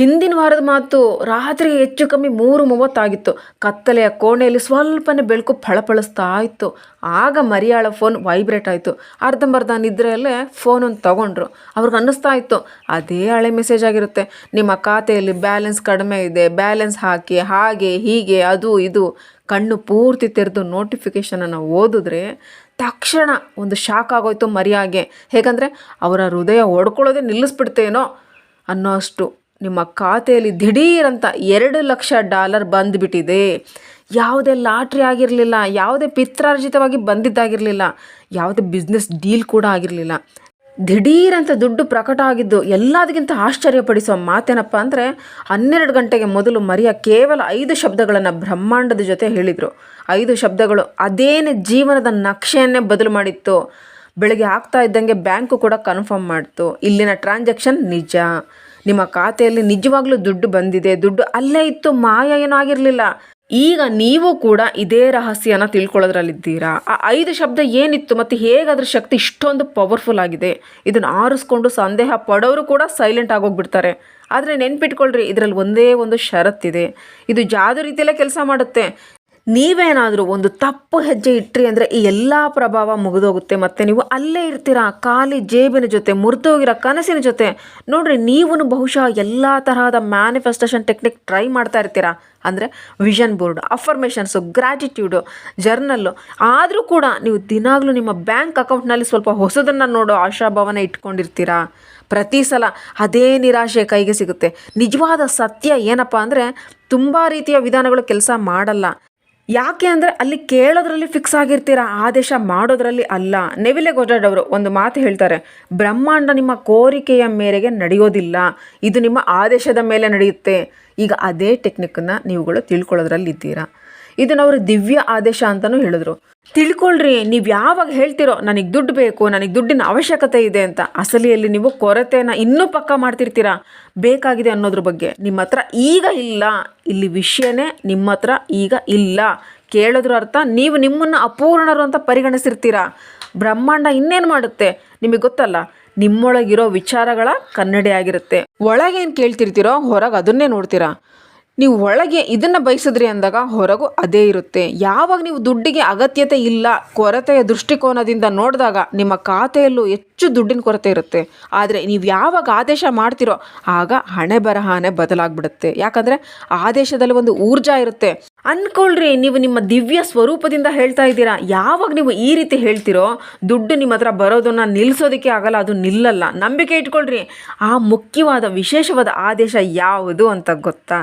ಹಿಂದಿನ ವಾರದ ಮಾತು ರಾತ್ರಿ ಹೆಚ್ಚು ಕಮ್ಮಿ ಮೂರು ಮೂವತ್ತಾಗಿತ್ತು. ಕತ್ತಲೆಯ ಕೋಣೆಯಲ್ಲಿ ಸ್ವಲ್ಪನೇ ಬೆಳಕು ಫಳಫಳಿಸ್ತಾ ಇತ್ತು. ಆಗ ಮರಿಯಾಳ ಫೋನ್ ವೈಬ್ರೇಟ್ ಆಯಿತು. ಅರ್ಧಂಬರ್ಧ ನಿದ್ರೆಯಲ್ಲೇ ಫೋನನ್ನು ತಗೊಂಡ್ರು. ಅವ್ರಿಗೆ ಅನ್ನಿಸ್ತಾ ಇತ್ತು, ಅದೇ ಹಳೆ ಮೆಸೇಜ್ ಆಗಿರುತ್ತೆ. ನಿಮ್ಮ ಖಾತೆಯಲ್ಲಿ ಬ್ಯಾಲೆನ್ಸ್ ಕಡಿಮೆ ಇದೆ. ಬ್ಯಾಲೆನ್ಸ್ ಹಾಕಿ, ಹಾಗೆ, ಹೀಗೆ, ಅದು, ಇದು. ಕಣ್ಣು ಪೂರ್ತಿ ತೆರೆದು ನೋಟಿಫಿಕೇಷನನ್ನು ಓದಿದ್ರೆ ತಕ್ಷಣ ಒಂದು ಶಾಕ್ ಆಗೋಯ್ತು ಮರಿಯಾಗೆ. ಹೇಗಂದರೆ ಅವರ ಹೃದಯ ಹೊಡ್ಕೊಳ್ಳೋದೇ ನಿಲ್ಲಿಸ್ಬಿಡ್ತೇನೋ ಅನ್ನೋ ಅಷ್ಟು ನಿಮ್ಮ ಖಾತೆಯಲ್ಲಿ ದಿಢೀರಂತ ಎರಡು ಲಕ್ಷ ಡಾಲರ್ ಬಂದುಬಿಟ್ಟಿದೆ. ಯಾವುದೇ ಲಾಟ್ರಿ ಆಗಿರಲಿಲ್ಲ, ಯಾವುದೇ ಪಿತ್ರಾರ್ಜಿತವಾಗಿ ಬಂದಿದ್ದಾಗಿರಲಿಲ್ಲ, ಯಾವುದೇ ಬಿಸ್ನೆಸ್ ಡೀಲ್ ಕೂಡ ಆಗಿರಲಿಲ್ಲ. ದಿಢೀರಂತ ದುಡ್ಡು ಪ್ರಕಟ ಆಗಿದ್ದು ಎಲ್ಲದಕ್ಕಿಂತ ಆಶ್ಚರ್ಯಪಡಿಸುವ ಮಾತೇನಪ್ಪ ಅಂದರೆ, ಹನ್ನೆರಡು ಗಂಟೆಗೆ ಮೊದಲು ಮರಿಯ ಕೇವಲ ಐದು ಶಬ್ದಗಳನ್ನು ಬ್ರಹ್ಮಾಂಡದ ಜೊತೆ ಹೇಳಿದರು. ಐದು ಶಬ್ದಗಳು ಅದೇನೇ ಜೀವನದ ನಕ್ಷೆಯನ್ನೇ ಬದಲು ಮಾಡಿತ್ತು. ಬೆಳಗ್ಗೆ ಆಗ್ತಾ ಇದ್ದಂಗೆ ಬ್ಯಾಂಕು ಕೂಡ ಕನ್ಫರ್ಮ್ ಮಾಡ್ತು. ಇಲ್ಲಿನ ಟ್ರಾನ್ಸಾಕ್ಷನ್ ನಿಜ. ನಿಮ್ಮ ಖಾತೆಯಲ್ಲಿ ನಿಜವಾಗ್ಲೂ ದುಡ್ಡು ಬಂದಿದೆ. ದುಡ್ಡು ಅಲ್ಲೇ ಇತ್ತು, ಮಾಯ ಏನೂ ಈಗ ನೀವು ಕೂಡ ಇದೇ ರಹಸ್ಯನ ತಿಳ್ಕೊಳ್ಳೋದ್ರಲ್ಲಿದ್ದೀರಾ? ಆ ಐದು ಶಬ್ದ ಏನಿತ್ತು ಮತ್ತು ಅದ್ರ ಶಕ್ತಿ ಇಷ್ಟೊಂದು ಪವರ್ಫುಲ್ ಆಗಿದೆ. ಇದನ್ನು ಆರಿಸ್ಕೊಂಡು ಸಂದೇಹ ಪಡೋರು ಕೂಡ ಸೈಲೆಂಟ್ ಆಗೋಗ್ಬಿಡ್ತಾರೆ. ಆದರೆ ನೆನ್ಪಿಟ್ಕೊಳ್ರಿ, ಇದರಲ್ಲಿ ಒಂದೇ ಒಂದು ಷರತ್ತಿದೆ. ಇದು ಜಾದು ರೀತಿಯಲ್ಲೇ ಕೆಲಸ ಮಾಡುತ್ತೆ. ನೀವೇನಾದರೂ ಒಂದು ತಪ್ಪು ಹೆಜ್ಜೆ ಇಟ್ರಿ ಅಂದರೆ ಈ ಎಲ್ಲ ಪ್ರಭಾವ ಮುಗಿದೋಗುತ್ತೆ. ಮತ್ತು ನೀವು ಅಲ್ಲೇ ಇರ್ತೀರಾ? ಖಾಲಿ ಜೇಬಿನ ಜೊತೆ, ಮುರಿದೋಗಿರೋ ಕನಸಿನ ಜೊತೆ. ನೋಡಿರಿ ನೀವು ಬಹುಶಃ ಎಲ್ಲ ತರಹದ ಮ್ಯಾನಿಫೆಸ್ಟೇಷನ್ ಟೆಕ್ನಿಕ್ ಟ್ರೈ ಮಾಡ್ತಾ ಇರ್ತೀರಾ? ಅಂದರೆ vision board affirmations gratitude journal ಆದರೂ ಕೂಡ ನೀವು ದಿನಾಗಲೂ ನಿಮ್ಮ ಬ್ಯಾಂಕ್ ಅಕೌಂಟ್ನಲ್ಲಿ ಸ್ವಲ್ಪ ಹೊಸದನ್ನು ನೋಡೋ ಆಶಾಭಾವನೆ ಇಟ್ಕೊಂಡಿರ್ತೀರಾ? ಪ್ರತಿ ಸಲ ಅದೇ ನಿರಾಶೆ ಕೈಗೆ ಸಿಗುತ್ತೆ. ನಿಜವಾದ ಸತ್ಯ ಏನಪ್ಪ ಅಂದರೆ ತುಂಬ ರೀತಿಯ ವಿಧಾನಗಳು ಕೆಲಸ ಮಾಡಲ್ಲ. ಯಾಕೆ ಅಂದರೆ ಅಲ್ಲಿ ಕೇಳೋದ್ರಲ್ಲಿ ಫಿಕ್ಸ್ ಆಗಿರ್ತೀರಾ? ಆದೇಶ ಮಾಡೋದ್ರಲ್ಲಿ ಅಲ್ಲ. ನೆವಿಲೆ ಗೊಡ್ಡಾಡ್ ಅವರು ಒಂದು ಮಾತು ಹೇಳ್ತಾರೆ, ಬ್ರಹ್ಮಾಂಡ ನಿಮ್ಮ ಕೋರಿಕೆಯ ಮೇರೆಗೆ ನಡೆಯೋದಿಲ್ಲ. ಇದು ನಿಮ್ಮ ಆದೇಶದ ಮೇಲೆ ನಡೆಯುತ್ತೆ. ಈಗ ಅದೇ ಟೆಕ್ನಿಕ್ಕನ್ನು ನೀವುಗಳು ತಿಳ್ಕೊಳ್ಳೋದ್ರಲ್ಲಿದ್ದೀರಾ? ಇದನ್ನು ಅವರು ದಿವ್ಯ ಆದೇಶ ಅಂತಲೂ ಹೇಳಿದ್ರು. ತಿಳ್ಕೊಳ್ರಿ, ನೀವು ಯಾವಾಗ ಹೇಳ್ತಿರೋ ನನಗೆ ದುಡ್ಡು ಬೇಕು, ನನಗೆ ದುಡ್ಡಿನ ಅವಶ್ಯಕತೆ ಇದೆ ಅಂತ. ಅಸಲಿಯಲ್ಲಿ ನೀವು ಕೊರತೆನ ಇನ್ನೂ ಪಕ್ಕ ಮಾಡ್ತಿರ್ತೀರಾ? ಬೇಕಾಗಿದೆ ಅನ್ನೋದ್ರ ಬಗ್ಗೆ. ನಿಮ್ಮ ಹತ್ರ ಈಗ ಇಲ್ಲ. ಇಲ್ಲಿ ವಿಷಯನೇ ನಿಮ್ಮ ಹತ್ರ ಈಗ ಇಲ್ಲ. ಕೇಳಿದ್ರು ಅರ್ಥ, ನೀವು ನಿಮ್ಮನ್ನು ಅಪೂರ್ಣರು ಅಂತ ಪರಿಗಣಿಸಿರ್ತೀರಾ? ಬ್ರಹ್ಮಾಂಡ ಇನ್ನೇನು ಮಾಡುತ್ತೆ? ನಿಮಗೆ ಗೊತ್ತಲ್ಲ? ನಿಮ್ಮೊಳಗಿರೋ ವಿಚಾರಗಳ ಕನ್ನಡಿ ಆಗಿರುತ್ತೆ. ಒಳಗೇನು ಕೇಳ್ತಿರ್ತೀರೋ, ಹೊರಗೆ ಅದನ್ನೇ ನೋಡ್ತೀರಾ? ನೀವು ಒಳಗೆ ಇದನ್ನು ಬಯಸಿದ್ರಿ ಅಂದಾಗ ಹೊರಗು ಅದೇ ಇರುತ್ತೆ. ಯಾವಾಗ ನೀವು ದುಡ್ಡಿಗೆ ಅಗತ್ಯತೆ ಇಲ್ಲ, ಕೊರತೆಯ ದೃಷ್ಟಿಕೋನದಿಂದ ನೋಡಿದಾಗ ನಿಮ್ಮ ಖಾತೆಯಲ್ಲೂ ಹೆಚ್ಚು ದುಡ್ಡಿನ ಕೊರತೆ ಇರುತ್ತೆ. ಆದರೆ ನೀವು ಯಾವಾಗ ಆದೇಶ ಮಾಡ್ತಿರೋ ಆಗ ಹಣೆ ಬರಹಾನೆ ಬದಲಾಗ್ಬಿಡುತ್ತೆ. ಯಾಕಂದರೆ ಆದೇಶದಲ್ಲಿ ಒಂದು ಊರ್ಜಾ ಇರುತ್ತೆ. ಅನ್ಕೊಳ್ರಿ, ನೀವು ನಿಮ್ಮ ದಿವ್ಯ ಸ್ವರೂಪದಿಂದ ಹೇಳ್ತಾ ಇದ್ದೀರಾ. ಯಾವಾಗ ನೀವು ಈ ರೀತಿ ಹೇಳ್ತಿರೋ, ದುಡ್ಡು ನಿಮ್ಮ ಹತ್ರ ಬರೋದನ್ನು ನಿಲ್ಲಿಸೋದಕ್ಕೆ ಆಗಲ್ಲ, ಅದು ನಿಲ್ಲಲ್ಲ. ನಂಬಿಕೆ ಇಟ್ಕೊಳ್ರಿ. ಆ ಮುಖ್ಯವಾದ, ವಿಶೇಷವಾದ ಆದೇಶ ಯಾವುದು ಅಂತ ಗೊತ್ತಾ?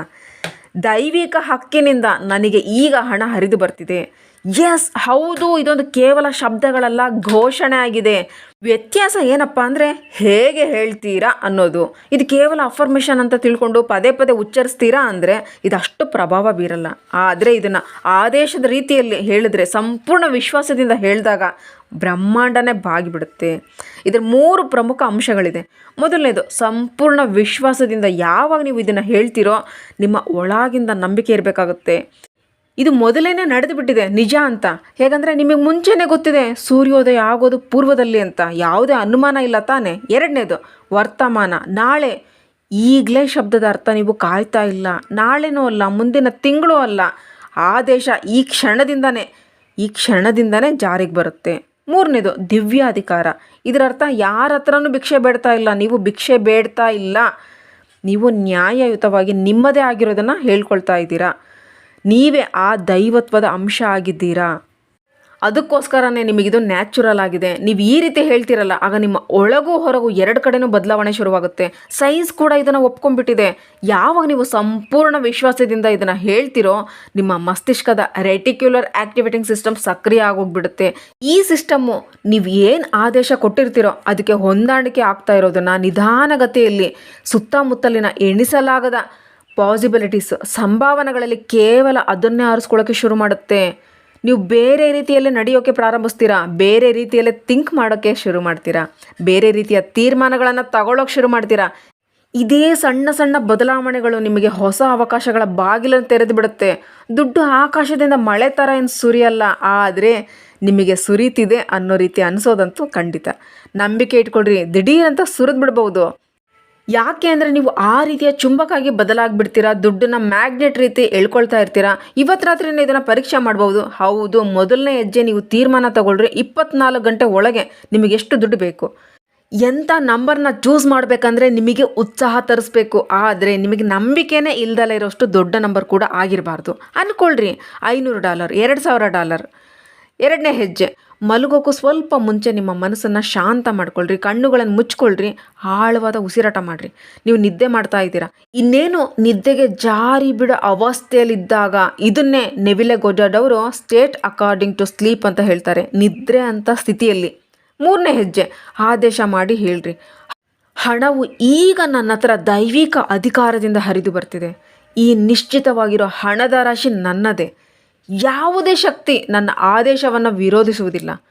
ದೈವಿಕ ಹಕ್ಕಿನಿಂದ ನನಗೆ ಈಗ ಹಣ ಹರಿದು ಬರ್ತಿದೆ. ಎಸ್ ಹೌದು, ಇದೊಂದು ಕೇವಲ ಶಬ್ದಗಳಲ್ಲ, ಘೋಷಣೆ ಆಗಿದೆ. ವ್ಯತ್ಯಾಸ ಏನಪ್ಪ ಅಂದರೆ, ಹೇಗೆ ಹೇಳ್ತೀರಾ ಅನ್ನೋದು. ಇದು ಕೇವಲ ಅಫರ್ಮೇಷನ್ ಅಂತ ತಿಳ್ಕೊಂಡು ಪದೇ ಪದೇ ಉಚ್ಚರಿಸ್ತೀರಾ ಅಂದರೆ, ಇದಷ್ಟು ಪ್ರಭಾವ ಬೀರಲ್ಲ. ಆದರೆ ಇದನ್ನು ಆದೇಶದ ರೀತಿಯಲ್ಲಿ ಹೇಳಿದ್ರೆ, ಸಂಪೂರ್ಣ ವಿಶ್ವಾಸದಿಂದ ಹೇಳಿದಾಗ ಬ್ರಹ್ಮಾಂಡನೇ ಬಾಗಿಬಿಡುತ್ತೆ. ಇದರ ಮೂರು ಪ್ರಮುಖ ಅಂಶಗಳಿದೆ. ಮೊದಲನೇದು, ಸಂಪೂರ್ಣ ವಿಶ್ವಾಸದಿಂದ ಯಾವಾಗ ನೀವು ಇದನ್ನು ಹೇಳ್ತೀರೋ, ನಿಮ್ಮ ಒಳಗಿಂದ ನಂಬಿಕೆ ಇರಬೇಕಾಗುತ್ತೆ. ಇದು ಮೊದಲೇನೆ ನಡೆದು ಬಿಟ್ಟಿದೆ, ನಿಜ ಅಂತ. ಹೇಗಂದರೆ ನಿಮಗೆ ಮುಂಚೆನೇ ಗೊತ್ತಿದೆ, ಸೂರ್ಯೋದಯ ಆಗೋದು ಪೂರ್ವದಲ್ಲಿ ಅಂತ. ಯಾವುದೇ ಅನುಮಾನ ಇಲ್ಲ ತಾನೆ. ಎರಡನೇದು, ವರ್ತಮಾನ. ನಾಳೆ ಈಗಲೇ ಶಬ್ದದ ಅರ್ಥ ನೀವು ಕಾಯ್ತಾ ಇಲ್ಲ. ನಾಳೆನೂ ಅಲ್ಲ, ಮುಂದಿನ ತಿಂಗಳು ಅಲ್ಲ. ಆದೇಶ ಈ ಕ್ಷಣದಿಂದನೇ ಈ ಕ್ಷಣದಿಂದನೇ ಜಾರಿಗೆ ಬರುತ್ತೆ. ಮೂರನೇದು ದಿವ್ಯ ಅಧಿಕಾರ ಇದರ ಅರ್ಥ ಯಾರ ಹತ್ರನೂ ಭಿಕ್ಷೆ ಬೇಡ್ತಾ ಇಲ್ಲ. ನೀವು ಭಿಕ್ಷೆ ಬೇಡ್ತಾ ಇಲ್ಲ. ನೀವು ನ್ಯಾಯಯುತವಾಗಿ ನಿಮ್ಮದೇ ಆಗಿರೋದನ್ನು ಹೇಳ್ಕೊಳ್ತಾ ಇದ್ದೀರಾ. ನೀವೇ ಆ ದೈವತ್ವದ ಅಂಶ ಆಗಿದ್ದೀರಾ? ಅದಕ್ಕೋಸ್ಕರನೇ ನಿಮಗಿದು ನ್ಯಾಚುರಲ್ ಆಗಿದೆ. ನೀವು ಈ ರೀತಿ ಹೇಳ್ತಿರಲ್ಲ, ಆಗ ನಿಮ್ಮ ಒಳಗೂ ಹೊರಗು ಎರಡು ಕಡೆನೂ ಬದಲಾವಣೆ ಶುರುವಾಗುತ್ತೆ. ಸೈನ್ಸ್ ಕೂಡ ಇದನ್ನು ಒಪ್ಕೊಂಡ್ಬಿಟ್ಟಿದೆ. ಯಾವಾಗ ನೀವು ಸಂಪೂರ್ಣ ವಿಶ್ವಾಸದಿಂದ ಇದನ್ನು ಹೇಳ್ತಿರೋ, ನಿಮ್ಮ ಮಸ್ತಿಷ್ಕದ ರೆಟಿಕ್ಯುಲರ್ ಆಕ್ಟಿವೇಟಿಂಗ್ ಸಿಸ್ಟಮ್ ಸಕ್ರಿಯ ಆಗೋಗ್ಬಿಡುತ್ತೆ. ಈ ಸಿಸ್ಟಮ್ಮು ನೀವು ಏನು ಆದೇಶ ಕೊಟ್ಟಿರ್ತೀರೋ, ಅದಕ್ಕೆ ಹೊಂದಾಣಿಕೆ ಆಗ್ತಾ ಇರೋದನ್ನು ನಿಧಾನಗತಿಯಲ್ಲಿ ಸುತ್ತಮುತ್ತಲಿನ ಎಣಿಸಲಾಗದ ಪಾಸಿಬಿಲಿಟೀಸ್ ಸಂಭಾವನೆಗಳಲ್ಲಿ ಕೇವಲ ಅದನ್ನೇ ಆರಿಸ್ಕೊಳ್ಳೋಕ್ಕೆ ಶುರು ಮಾಡುತ್ತೆ. ನೀವು ಬೇರೆ ರೀತಿಯಲ್ಲೇ ನಡೆಯೋಕ್ಕೆ ಪ್ರಾರಂಭಿಸ್ತೀರಾ? ಬೇರೆ ರೀತಿಯಲ್ಲೇ ಥಿಂಕ್ ಮಾಡೋಕ್ಕೆ ಶುರು ಮಾಡ್ತೀರಾ? ಬೇರೆ ರೀತಿಯ ತೀರ್ಮಾನಗಳನ್ನು ತಗೊಳ್ಳೋಕೆ ಶುರು ಮಾಡ್ತೀರಾ? ಇದೇ ಸಣ್ಣ ಸಣ್ಣ ಬದಲಾವಣೆಗಳು ನಿಮಗೆ ಹೊಸ ಅವಕಾಶಗಳ ಬಾಗಿಲನ್ನು ತೆರೆದು ಬಿಡುತ್ತೆ ದುಡ್ಡು ಆಕಾಶದಿಂದ ಮಳೆ ಥರ ಏನು ಸುರಿಯಲ್ಲ. ಆದರೆ ನಿಮಗೆ ಸುರಿತಿದೆ ಅನ್ನೋ ರೀತಿ ಅನಿಸೋದಂತೂ ಖಂಡಿತ. ನಂಬಿಕೆ ಇಟ್ಕೊಳ್ರಿ. ದಿಢೀರಂತ ಸುರಿದು ಬಿಡ್ಬೋದು ಯಾಕೆ ಅಂದರೆ ನೀವು ಆ ರೀತಿಯ ಚುಂಬಕಾಗಿ ಬದಲಾಗ್ಬಿಡ್ತೀರಾ? ದುಡ್ಡನ್ನ ಮ್ಯಾಗ್ನೆಟ್ ರೀತಿ ಎಳ್ಕೊಳ್ತಾ ಇರ್ತೀರಾ? ಇವತ್ತು ರಾತ್ರಿನೇ ಇದನ್ನು ಪರೀಕ್ಷೆ ಮಾಡ್ಬೋದು. ಹೌದು, ಮೊದಲನೇ ಹೆಜ್ಜೆ ನೀವು ತೀರ್ಮಾನ ತಗೊಳ್ರಿ. ಇಪ್ಪತ್ನಾಲ್ಕು ಗಂಟೆ ಒಳಗೆ ನಿಮಗೆ ಎಷ್ಟು ದುಡ್ಡು ಬೇಕು? ಎಂಥ ನಂಬರ್ನ ಚೂಸ್ ಮಾಡಬೇಕಂದ್ರೆ ನಿಮಗೆ ಉತ್ಸಾಹ ತರಿಸ್ಬೇಕು. ಆದರೆ ನಿಮಗೆ ನಂಬಿಕೆನೇ ಇಲ್ದಲೇ ಇರೋಷ್ಟು ದೊಡ್ಡ ನಂಬರ್ ಕೂಡ ಆಗಿರಬಾರ್ದು. ಅಂದ್ಕೊಳ್ರಿ ಐನೂರು ಡಾಲರ್, ಎರಡು ಸಾವಿರ ಡಾಲರ್, ಎರಡನೇ ಹೆಜ್ಜೆ. ಮಲಗೋಕ್ಕೂ ಸ್ವಲ್ಪ ಮುಂಚೆ ನಿಮ್ಮ ಮನಸ್ಸನ್ನು ಶಾಂತ ಮಾಡ್ಕೊಳ್ರಿ, ಕಣ್ಣುಗಳನ್ನು ಮುಚ್ಕೊಳ್ರಿ, ಆಳವಾದ ಉಸಿರಾಟ ಮಾಡಿರಿ. ನೀವು ನಿದ್ದೆ ಮಾಡ್ತಾ ಇದ್ದೀರಾ. ಇನ್ನೇನು ನಿದ್ದೆಗೆ ಜಾರಿ ಬಿಡೋ ಅವಸ್ಥೆಯಲ್ಲಿದ್ದಾಗ ಇದನ್ನೇ ನೆವಿಲೆ ಗೊಡ್ಡಾಡವರು ಸ್ಟೇಟ್ ಅಕಾರ್ಡಿಂಗ್ ಟು ಸ್ಲೀಪ್ ಅಂತ ಹೇಳ್ತಾರೆ, ನಿದ್ರೆ ಅಂತ ಸ್ಥಿತಿಯಲ್ಲಿ. ಮೂರನೇ ಹೆಜ್ಜೆ, ಆದೇಶ ಮಾಡಿ ಹೇಳ್ರಿ. ಹಣವು ಈಗ ನನ್ನ ಹತ್ರ ದೈವಿಕ ಅಧಿಕಾರದಿಂದ ಹರಿದು ಬರ್ತಿದೆ. ಈ ನಿಶ್ಚಿತವಾಗಿರೋ ಹಣದ ರಾಶಿ ನನ್ನದೇ. ಯಾವುದೇ ಶಕ್ತಿ ನನ್ನ ಆದೇಶವನ್ನು ವಿರೋಧಿಸುವುದಿಲ್ಲ.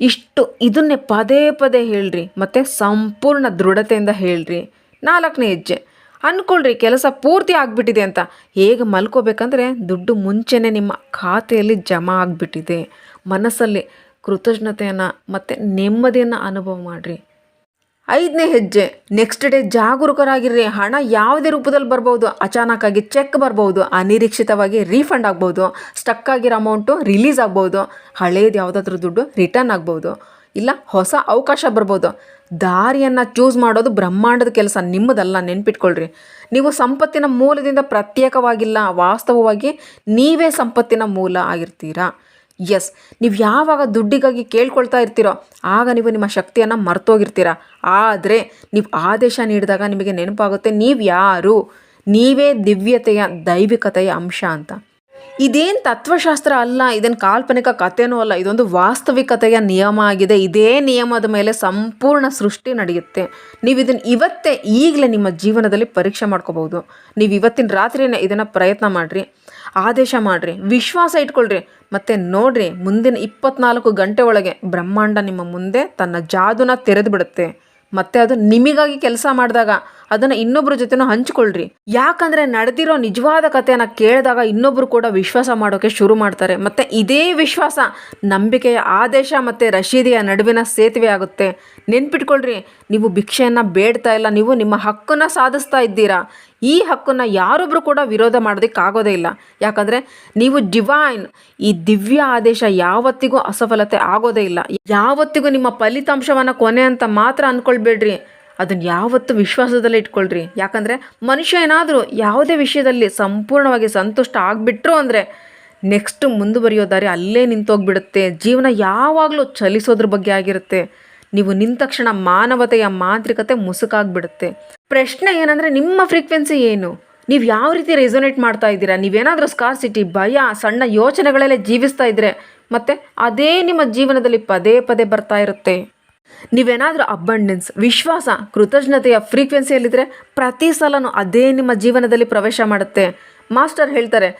ಇಷ್ಟು ಇದನ್ನೇ ಪದೇ ಪದೇ ಹೇಳ್ರಿ, ಮತ್ತು ಸಂಪೂರ್ಣ ದೃಢತೆಯಿಂದ ಹೇಳ್ರಿ. ನಾಲ್ಕನೇ ಹೆಜ್ಜೆ ಅಂದ್ಕೊಳ್ರಿ ಕೆಲಸ ಪೂರ್ತಿ ಆಗಿಬಿಟ್ಟಿದೆ ಅಂತ. ಹೇಗೆ ಮಲ್ಕೋಬೇಕಂದ್ರೆ ದುಡ್ಡು ಮುಂಚೆನೇ ನಿಮ್ಮ ಖಾತೆಯಲ್ಲಿ ಜಮಾ ಆಗಿಬಿಟ್ಟಿದೆ. ಮನಸ್ಸಲ್ಲಿ ಕೃತಜ್ಞತೆಯನ್ನು ಮತ್ತು ನೆಮ್ಮದಿಯನ್ನು ಅನುಭವ ಮಾಡಿರಿ. ಐದನೇ ಹೆಜ್ಜೆ. ನೆಕ್ಸ್ಟ್ ಡೇ ಜಾಗರೂಕರಾಗಿರ್ರಿ. ಹಣ ಯಾವುದೇ ರೂಪದಲ್ಲಿ ಬರ್ಬೋದು. ಅಚಾನಕ್ಕಾಗಿ ಚೆಕ್ ಬರ್ಬೋದು. ಅನಿರೀಕ್ಷಿತವಾಗಿ ರೀಫಂಡ್ ಆಗ್ಬೋದು. ಸ್ಟಕ್ ಆಗಿರೋ ಅಮೌಂಟು ರಿಲೀಸ್ ಆಗ್ಬೋದು. ಹಳೇದು ಯಾವುದಾದ್ರೂ ದುಡ್ಡು ರಿಟರ್ನ್ ಆಗ್ಬೋದು. ಇಲ್ಲ, ಹೊಸ ಅವಕಾಶ ಬರ್ಬೋದು. ದಾರಿಯನ್ನು ಚೂಸ್ ಮಾಡೋದು ಬ್ರಹ್ಮಾಂಡದ ಕೆಲಸ. ನಿಮ್ಮದಲ್ಲ, ನೆನ್ಪಿಟ್ಕೊಳ್ರಿ. ನೀವು ಸಂಪತ್ತಿನ ಮೂಲದಿಂದ ಪ್ರತ್ಯೇಕವಾಗಿಲ್ಲ. ವಾಸ್ತವವಾಗಿ ನೀವೇ ಸಂಪತ್ತಿನ ಮೂಲ ಆಗಿರ್ತೀರಾ? ಎಸ್ ನೀವು ಯಾವಾಗ ದುಡ್ಡಿಗಾಗಿ ಕೇಳ್ಕೊಳ್ತಾ ಇರ್ತೀರೋ, ಆಗ ನೀವು ನಿಮ್ಮ ಶಕ್ತಿಯನ್ನು ಮರ್ತೋಗಿರ್ತೀರ. ಆದರೆ ನೀವು ಆದೇಶ ನೀಡಿದಾಗ ನಿಮಗೆ ನೆನಪಾಗುತ್ತೆ, ನೀವು ಯಾರು? ನೀವೇ ದಿವ್ಯತೆಯ ದೈವಿಕತೆಯ ಅಂಶ ಅಂತ. ಇದೇನು ತತ್ವಶಾಸ್ತ್ರ ಅಲ್ಲ ಇದನ್ನು ಕಾಲ್ಪನಿಕ ಕಥೆನೂ ಅಲ್ಲ, ಇದೊಂದು ವಾಸ್ತವಿಕತೆಯ ನಿಯಮ ಆಗಿದೆ. ಇದೇ ನಿಯಮದ ಮೇಲೆ ಸಂಪೂರ್ಣ ಸೃಷ್ಟಿ ನಡೆಯುತ್ತೆ. ನೀವು ಇದನ್ನು ಇವತ್ತೇ ಈಗಲೇ ನಿಮ್ಮ ಜೀವನದಲ್ಲಿ ಪರೀಕ್ಷೆ ಮಾಡ್ಕೋಬೋದು ನೀವು ಇವತ್ತಿನ ರಾತ್ರಿನೇ ಇದನ್ನು ಪ್ರಯತ್ನ ಮಾಡಿರಿ, ಆದೇಶ ಮಾಡಿರಿ, ವಿಶ್ವಾಸ ಇಟ್ಕೊಳ್ರಿ, ಮತ್ತು ನೋಡಿರಿ, ಮುಂದಿನ ಇಪ್ಪತ್ನಾಲ್ಕು ಗಂಟೆ ಒಳಗೆ ಬ್ರಹ್ಮಾಂಡ ನಿಮ್ಮ ಮುಂದೆ ತನ್ನ ಜಾದುನ ತೆರೆದು ಬಿಡುತ್ತೆ. ಮತ್ತು ಅದು ನಿಮಗಾಗಿ ಕೆಲಸ ಮಾಡಿದಾಗ ಅದನ್ನು ಇನ್ನೊಬ್ಬರ ಜೊತೆನೂ ಹಂಚ್ಕೊಳ್ರಿ. ಯಾಕಂದ್ರೆ ನಡೆದಿರೋ ನಿಜವಾದ ಕಥೆಯನ್ನು ಕೇಳಿದಾಗ ಇನ್ನೊಬ್ಬರು ಕೂಡ ವಿಶ್ವಾಸ ಮಾಡೋಕೆ ಶುರು ಮಾಡ್ತಾರೆ. ಮತ್ತೆ ಇದೇ ವಿಶ್ವಾಸ ನಂಬಿಕೆಯ ಆದೇಶ ಮತ್ತೆ ರಶೀದಿಯ ನಡುವಿನ ಸೇತುವೆ ಆಗುತ್ತೆ. ನೆನ್ಪಿಟ್ಕೊಳ್ರಿ, ನೀವು ಭಿಕ್ಷೆಯನ್ನು ಬೇಡ್ತಾ ಇಲ್ಲ, ನೀವು ನಿಮ್ಮ ಹಕ್ಕನ್ನು ಸಾಧಿಸ್ತಾ ಇದ್ದೀರಾ. ಈ ಹಕ್ಕನ್ನು ಯಾರೊಬ್ಬರು ಕೂಡ ವಿರೋಧ ಮಾಡೋದಕ್ಕಾಗೋದೇ ಇಲ್ಲ. ಯಾಕಂದರೆ ನೀವು ಡಿವೈನ್ ಈ ದಿವ್ಯ ಆದೇಶ ಯಾವತ್ತಿಗೂ ಅಸಫಲತೆ ಆಗೋದೇ ಇಲ್ಲ. ಯಾವತ್ತಿಗೂ ನಿಮ್ಮ ಫಲಿತಾಂಶವನ್ನು ಕೊನೆ ಅಂತ ಮಾತ್ರ ಅಂದ್ಕೊಳ್ಬೇಡ್ರಿ ಅದನ್ನು ಯಾವತ್ತೂ ವಿಶ್ವಾಸದಲ್ಲೇ ಇಟ್ಕೊಳ್ರಿ. ಯಾಕಂದರೆ ಮನುಷ್ಯ ಏನಾದರೂ ಯಾವುದೇ ವಿಷಯದಲ್ಲಿ ಸಂಪೂರ್ಣವಾಗಿ ಸಂತುಷ್ಟ ಆಗಿಬಿಟ್ರು ಅಂದರೆ ನೆಕ್ಸ್ಟ್ ಮುಂದುವರಿಯೋ ದಾರಿ ಅಲ್ಲೇ ನಿಂತೋಗ್ಬಿಡುತ್ತೆ. ಜೀವನ ಯಾವಾಗಲೂ ಚಲಿಸೋದ್ರ ಬಗ್ಗೆ ಆಗಿರುತ್ತೆ. ನೀವು ನಿಂತ ತಕ್ಷಣ ಮಾನವತೆಯ ಮಾಂತ್ರಿಕತೆ ಮುಸುಕಾಗ್ಬಿಡುತ್ತೆ. ಪ್ರಶ್ನೆ ಏನಂದರೆ ನಿಮ್ಮ ಫ್ರೀಕ್ವೆನ್ಸಿ ಏನು? ನೀವು ಯಾವ ರೀತಿ ರೆಸೊನೇಟ್ ಮಾಡ್ತಾ ಇದ್ದೀರಾ? ನೀವೇನಾದರೂ ಸ್ಕಾರ್ಸಿಟಿ ಭಯ, ಸಣ್ಣ ಯೋಚನೆಗಳಲ್ಲೇ ಜೀವಿಸ್ತಾ ಇದ್ದರೆ ಮತ್ತು ಅದೇ ನಿಮ್ಮ ಜೀವನದಲ್ಲಿ ಪದೇ ಪದೇ ಬರ್ತಾ ಇರುತ್ತೆ. ನೀವೇನಾದರೂ ಅಬ್ಬಂಡೆನ್ಸ್ ವಿಶ್ವಾಸ, ಕೃತಜ್ಞತೆಯ ಫ್ರೀಕ್ವೆನ್ಸಿಯಲ್ಲಿದ್ದರೆ ಪ್ರತಿ ಸಲನೂ ಅದೇ ನಿಮ್ಮ ಜೀವನದಲ್ಲಿ ಪ್ರವೇಶ ಮಾಡುತ್ತೆ. ಮಾಸ್ಟರ್ ಹೇಳ್ತಾರೆ,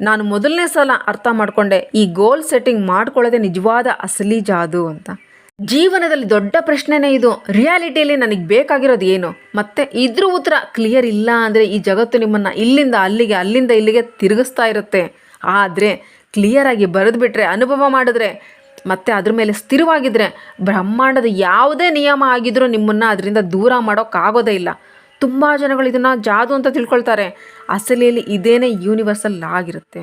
ನಾನು ಮೊದಲನೇ ಸಲ ಅರ್ಥ ಮಾಡಿಕೊಂಡೆ, ಈ ಗೋಲ್ ಸೆಟ್ಟಿಂಗ್ ಮಾಡ್ಕೊಳ್ಳೋದೇ ನಿಜವಾದ ಅಸಲಿ ಜಾದು ಅಂತ. ಜೀವನದಲ್ಲಿ ದೊಡ್ಡ ಪ್ರಶ್ನೆನೇ ಇದು. ರಿಯಾಲಿಟಿಯಲ್ಲಿ ನನಗೆ ಬೇಕಾಗಿರೋದು ಏನು? ಮತ್ತು ಇದ್ರ ಉತ್ತರ ಕ್ಲಿಯರ್ ಇಲ್ಲ ಅಂದರೆ ಈ ಜಗತ್ತು ನಿಮ್ಮನ್ನು ಇಲ್ಲಿಂದ ಅಲ್ಲಿಗೆ, ಅಲ್ಲಿಂದ ಇಲ್ಲಿಗೆ ತಿರುಗಿಸ್ತಾ ಇರುತ್ತೆ. ಆದರೆ ಕ್ಲಿಯರಾಗಿ ಬರೆದುಬಿಟ್ರೆ, ಅನುಭವ ಮಾಡಿದ್ರೆ ಮತ್ತು ಅದ್ರ ಮೇಲೆ ಸ್ಥಿರವಾಗಿದ್ದರೆ ಬ್ರಹ್ಮಾಂಡದ ಯಾವುದೇ ನಿಯಮ ಆಗಿದ್ರೂ ನಿಮ್ಮನ್ನು ಅದರಿಂದ ದೂರ ಮಾಡೋಕ್ಕಾಗೋದೇ ಇಲ್ಲ. ತುಂಬ ಜನಗಳು ಇದನ್ನು ಜಾದು ಅಂತ ತಿಳ್ಕೊಳ್ತಾರೆ. ಅಸಲಿಯಲ್ಲಿ ಇದೇನೇ ಯೂನಿವರ್ಸಲ್ ಆಗಿರುತ್ತೆ.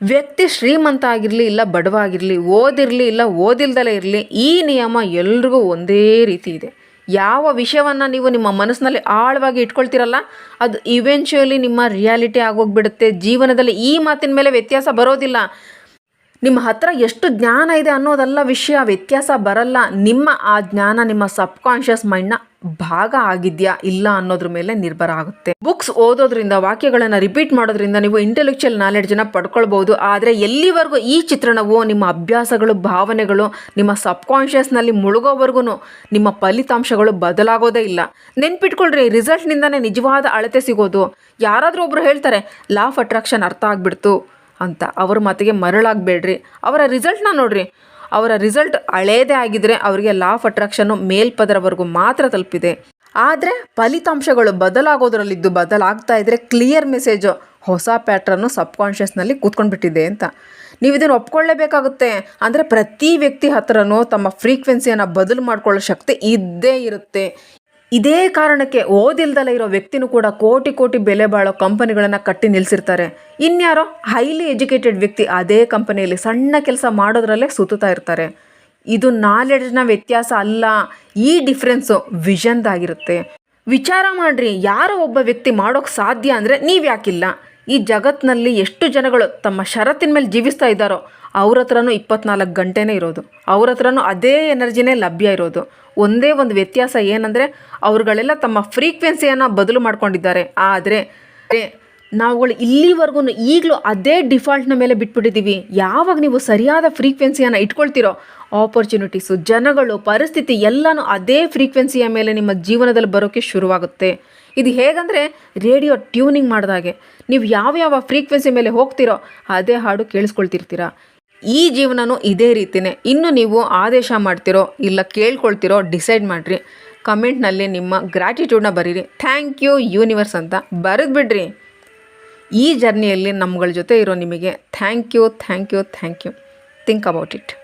ವ್ಯಕ್ತಿ ಶ್ರೀಮಂತ ಆಗಿರಲಿ ಇಲ್ಲ ಬಡವ ಆಗಿರಲಿ ಓದಿರಲಿ ಇಲ್ಲ ಓದಿಲ್ದಲೇ ಇರಲಿ, ಈ ನಿಯಮ ಎಲ್ರಿಗೂ ಒಂದೇ ರೀತಿ ಇದೆ. ಯಾವ ವಿಷಯವನ್ನು ನೀವು ನಿಮ್ಮ ಮನಸ್ಸಿನಲ್ಲಿ ಆಳವಾಗಿ ಇಟ್ಕೊಳ್ತೀರಲ್ಲ, ಅದು ಇವೆನ್ಚುಯಲಿ ನಿಮ್ಮ ರಿಯಾಲಿಟಿ ಆಗೋಗ್ಬಿಡುತ್ತೆ. ಜೀವನದಲ್ಲಿ ಈ ಮಾತಿನ ಮೇಲೆ ವ್ಯತ್ಯಾಸ ಬರೋದಿಲ್ಲ. ನಿಮ್ಮ ಹತ್ರ ಎಷ್ಟು ಜ್ಞಾನ ಇದೆ ಅನ್ನೋದೆಲ್ಲ ವಿಷಯ, ವ್ಯತ್ಯಾಸ ಬರಲ್ಲ. ನಿಮ್ಮ ಆ ಜ್ಞಾನ, ನಿಮ್ಮ ಸಬ್ ಕಾನ್ಷಿಯಸ್ ಮೈಂಡ್ನ ಭಾಗ ಆಗಿದ್ಯಾ ಇಲ್ಲ ಅನ್ನೋದ್ರ ಮೇಲೆ ನಿರ್ಭರ ಆಗುತ್ತೆ. ಬುಕ್ಸ್ ಓದೋದ್ರಿಂದ, ವಾಕ್ಯಗಳನ್ನು ರಿಪೀಟ್ ಮಾಡೋದ್ರಿಂದ ನೀವು ಇಂಟೆಲೆಕ್ಚುಯಲ್ ನಾಲೆಡ್ಜನ್ನ ಪಡ್ಕೊಳ್ಬೋದು. ಆದರೆ ಎಲ್ಲಿವರೆಗೂ ಈ ಚಿತ್ರಣವು, ನಿಮ್ಮ ಅಭ್ಯಾಸಗಳು, ಭಾವನೆಗಳು, ನಿಮ್ಮ ಸಬ್ ಕಾನ್ಷಿಯಸ್ನಲ್ಲಿ ಮುಳುಗೋವರೆಗೂ ನಿಮ್ಮ ಫಲಿತಾಂಶಗಳು ಬದಲಾಗೋದೇ ಇಲ್ಲ. ನೆನ್ಪಿಟ್ಕೊಳ್ರಿ ರಿಸಲ್ಟ್ನಿಂದನೇ ನಿಜವಾದ ಅಳತೆ ಸಿಗೋದು. ಯಾರಾದರೂ ಒಬ್ರು ಹೇಳ್ತಾರೆ ಲಾ ಆಫ್ ಅಟ್ರಾಕ್ಷನ್ ಅರ್ಥ ಆಗ್ಬಿಡ್ತು. ಅಂತ. ಅವ್ರ ಮಾತಿಗೆ ಮರಳಾಗಬೇಡ್ರಿ. ಅವರ ರಿಸಲ್ಟ್ನ ನೋಡ್ರಿ. ಅವರ ರಿಸಲ್ಟ್ ಹಳೇದೇ ಆಗಿದ್ರೆ ಅವರಿಗೆ ಲಾ ಆಫ್ ಅಟ್ರಾಕ್ಷನ್ನು ಮೇಲ್ಪದರವರೆಗೂ ಮಾತ್ರ ತಲುಪಿದೆ. ಆದರೆ ಫಲಿತಾಂಶಗಳು ಬದಲಾಗೋದ್ರಲ್ಲಿದ್ದು ಬದಲಾಗ್ತಾ ಇದ್ದರೆ ಕ್ಲಿಯರ್ ಮೆಸೇಜು ಹೊಸ ಪ್ಯಾಟ್ರನ್ನು ಸಬ್ ಕಾನ್ಷಿಯಸ್ನಲ್ಲಿ ಕೂತ್ಕೊಂಡ್ಬಿಟ್ಟಿದೆ ಅಂತ. ನೀವು ಇದನ್ನು ಒಪ್ಕೊಳ್ಳೇಬೇಕಾಗುತ್ತೆ. ಅಂದರೆ ಪ್ರತಿ ವ್ಯಕ್ತಿ ಹತ್ರನೂ ತಮ್ಮ ಫ್ರೀಕ್ವೆನ್ಸಿಯನ್ನು ಬದಲು ಮಾಡ್ಕೊಳ್ಳೋ ಶಕ್ತಿ ಇದ್ದೇ ಇರುತ್ತೆ. ಇದೇ ಕಾರಣಕ್ಕೆ ಓದಿಲ್ದಲೇ ಇರೋ ವ್ಯಕ್ತಿನೂ ಕೂಡ ಕೋಟಿ ಕೋಟಿ ಬೆಲೆ ಬಾಳೋ ಕಂಪನಿಗಳನ್ನು ಕಟ್ಟಿ ನಿಲ್ಲಿಸಿರ್ತಾರೆ ಇನ್ಯಾರೋ ಹೈಲಿ ಎಜುಕೇಟೆಡ್ ವ್ಯಕ್ತಿ ಅದೇ ಕಂಪನಿಯಲ್ಲಿ ಸಣ್ಣ ಕೆಲಸ ಮಾಡೋದ್ರಲ್ಲೇ ಸುತ್ತುತ್ತಾ ಇರ್ತಾರೆ. ಇದು ನಾಲೆಡ್ಜ್ನ ವ್ಯತ್ಯಾಸ ಅಲ್ಲ, ಈ ಡಿಫ್ರೆನ್ಸು ವಿಷನ್ದಾಗಿರುತ್ತೆ ವಿಚಾರ ಮಾಡ್ರಿ, ಯಾರೋ ಒಬ್ಬ ವ್ಯಕ್ತಿ ಮಾಡೋಕ್ಕೆ ಸಾಧ್ಯ ಅಂದರೆ ನೀವು ಯಾಕಿಲ್ಲ ಈ ಜಗತ್ತಿನಲ್ಲಿ ಎಷ್ಟು ಜನಗಳು ತಮ್ಮ ಷರತ್ತಿನ ಮೇಲೆ ಜೀವಿಸ್ತಾ ಇದ್ದಾರೋ ಅವ್ರ ಹತ್ರನೂ ಇಪ್ಪತ್ನಾಲ್ಕು ಗಂಟೆನೇ ಇರೋದು. ಅವ್ರ ಹತ್ರನೂ ಅದೇ ಎನರ್ಜಿನೇ ಲಭ್ಯ ಇರೋದು. ಒಂದೇ ಒಂದು ವ್ಯತ್ಯಾಸ ಏನಂದರೆ ಅವ್ರುಗಳೆಲ್ಲ ತಮ್ಮ ಫ್ರೀಕ್ವೆನ್ಸಿಯನ್ನು ಬದಲು ಮಾಡ್ಕೊಂಡಿದ್ದಾರೆ. ಆದರೆ ನಾವುಗಳು ಇಲ್ಲಿವರೆಗೂ ಈಗಲೂ ಅದೇ ಡಿಫಾಲ್ಟ್ನ ಮೇಲೆ ಬಿಟ್ಬಿಟ್ಟಿದ್ದೀವಿ. ಯಾವಾಗ ನೀವು ಸರಿಯಾದ ಫ್ರೀಕ್ವೆನ್ಸಿಯನ್ನು ಇಟ್ಕೊಳ್ತಿರೋ ಆಪರ್ಚುನಿಟೀಸು ಜನಗಳು, ಪರಿಸ್ಥಿತಿ ಎಲ್ಲನೂ ಅದೇ ಫ್ರೀಕ್ವೆನ್ಸಿಯ ಮೇಲೆ ನಿಮ್ಮ ಜೀವನದಲ್ಲಿ ಬರೋಕ್ಕೆ ಶುರುವಾಗುತ್ತೆ. ಇದು ಹೇಗಂದರೆ ರೇಡಿಯೋ ಟ್ಯೂನಿಂಗ್ ಮಾಡಿದಾಗೆ. ನೀವು ಯಾವ ಯಾವ ಫ್ರೀಕ್ವೆನ್ಸಿ ಮೇಲೆ ಹೋಗ್ತೀರೋ, ಅದೇ ಹಾಡು ಕೇಳಿಸ್ಕೊಳ್ತಿರ್ತೀರ. ಈ ಜೀವನನೂ ಇದೇ ರೀತಿಯೇ ಇನ್ನು ನೀವು ಆದೇಶ ಮಾಡ್ತಿರೋ ಇಲ್ಲ ಕೇಳ್ಕೊಳ್ತಿರೋ ಡಿಸೈಡ್ ಮಾಡಿರಿ. ಕಮೆಂಟ್ನಲ್ಲಿ ನಿಮ್ಮ ಗ್ರ್ಯಾಟಿಟ್ಯೂಡ್ನ ಬರೀರಿ. ಥ್ಯಾಂಕ್ ಯು ಯೂನಿವರ್ಸ್ ಅಂತ ಬರೆದು ಬಿಡ್ರಿ. ಈ ಜರ್ನಿಯಲ್ಲಿ ನಮ್ಗಳ ಜೊತೆ ಇರೋ ನಿಮಗೆ thank you thank you thank you. Think about it.